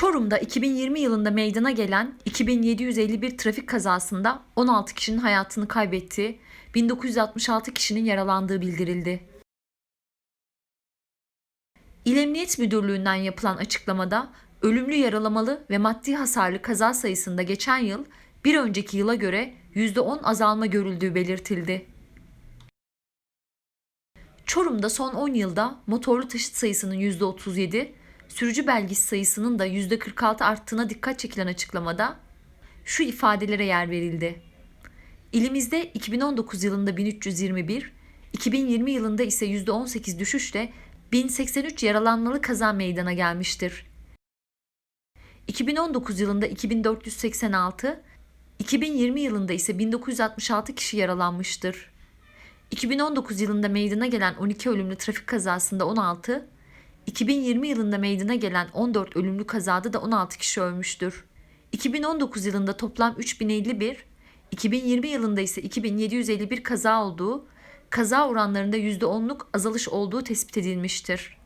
Çorum'da 2020 yılında meydana gelen 2751 trafik kazasında 16 kişinin hayatını kaybettiği, 1966 kişinin yaralandığı bildirildi. İl Emniyet Müdürlüğü'nden yapılan açıklamada ölümlü yaralamalı ve maddi hasarlı kaza sayısında geçen yıl bir önceki yıla göre %10 azalma görüldüğü belirtildi. Çorum'da son 10 yılda motorlu taşıt sayısının %37, sürücü belgesi sayısının da %46 arttığına dikkat çekilen açıklamada şu ifadelere yer verildi. İlimizde 2019 yılında 1321, 2020 yılında ise %18 düşüşle 1083 yaralanmalı kaza meydana gelmiştir. 2019 yılında 2486, 2020 yılında ise 1966 kişi yaralanmıştır. 2019 yılında meydana gelen 12 ölümlü trafik kazasında 16, 2020 yılında meydana gelen 14 ölümlü kazada da 16 kişi ölmüştür. 2019 yılında toplam 3051, 2020 yılında ise 2751 kaza olduğu, kaza oranlarında %10'luk azalış olduğu tespit edilmiştir.